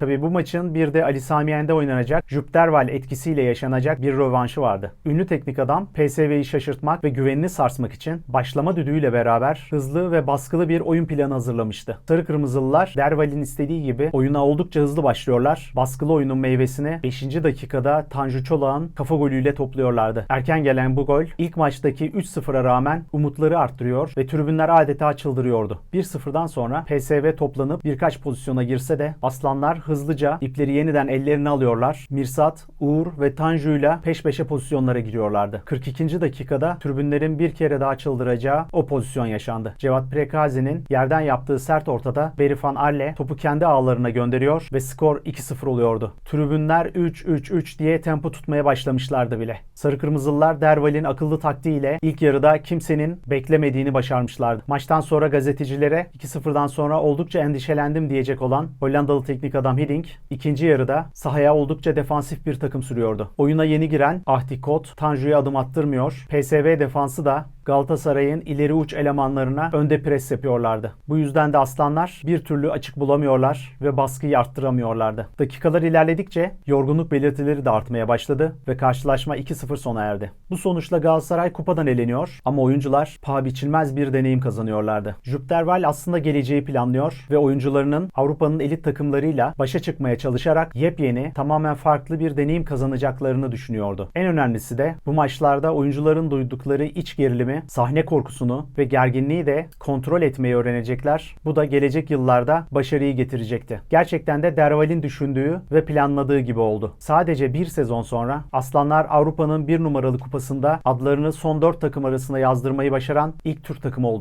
Tabi bu maçın bir de Ali Sami Yen'de oynanacak Jüpterval etkisiyle yaşanacak bir rövanşı vardı. Ünlü teknik adam PSV'yi şaşırtmak ve güvenini sarsmak için başlama düdüğüyle beraber hızlı ve baskılı bir oyun planı hazırlamıştı. Sarı Kırmızılılar Derval'in istediği gibi oyuna oldukça hızlı başlıyorlar. Baskılı oyunun meyvesini 5. dakikada Tanju Çolak'ın kafa golüyle topluyorlardı. Erken gelen bu gol ilk maçtaki 3-0'a rağmen umutları arttırıyor ve tribünler adeta çıldırıyordu. 1-0'dan sonra PSV toplanıp birkaç pozisyona girse de Aslanlar hızlıca ipleri yeniden ellerine alıyorlar. Mirsat, Uğur ve Tanju'yla peş peşe pozisyonlara giriyorlardı. 42. dakikada tribünlerin bir kere daha çıldıracağı o pozisyon yaşandı. Cevat Prekazi'nin yerden yaptığı sert ortada Berifan Arle topu kendi ağlarına gönderiyor ve skor 2-0 oluyordu. Tribünler 3-3-3 diye tempo tutmaya başlamışlardı bile. Sarı Kırmızılılar Derval'in akıllı taktiğiyle ilk yarıda kimsenin beklemediğini başarmışlardı. Maçtan sonra gazetecilere 2-0'dan sonra oldukça endişelendim diyecek olan Hollandalı teknik adam Hiddink ikinci yarıda sahaya oldukça defansif bir takım sürüyordu. Oyuna yeni giren Ahdi Kot Tanju'ya adım attırmıyor. PSV defansı da Galatasaray'ın ileri uç elemanlarına önde pres yapıyorlardı. Bu yüzden de aslanlar bir türlü açık bulamıyorlar ve baskıyı arttıramıyorlardı. Dakikalar ilerledikçe yorgunluk belirtileri de artmaya başladı ve karşılaşma 2-0 sona erdi. Bu sonuçla Galatasaray kupadan eleniyor ama oyuncular paha biçilmez bir deneyim kazanıyorlardı. Jüpterval aslında geleceği planlıyor ve oyuncularının Avrupa'nın elit takımlarıyla başa çıkmaya çalışarak yepyeni, tamamen farklı bir deneyim kazanacaklarını düşünüyordu. En önemlisi de bu maçlarda oyuncuların duydukları iç gerilimi, sahne korkusunu ve gerginliği de kontrol etmeyi öğrenecekler. Bu da gelecek yıllarda başarıyı getirecekti. Gerçekten de Derval'in düşündüğü ve planladığı gibi oldu. Sadece bir sezon sonra Aslanlar Avrupa'nın bir numaralı kupasında adlarını son dört takım arasında yazdırmayı başaran ilk Türk takımı oldular.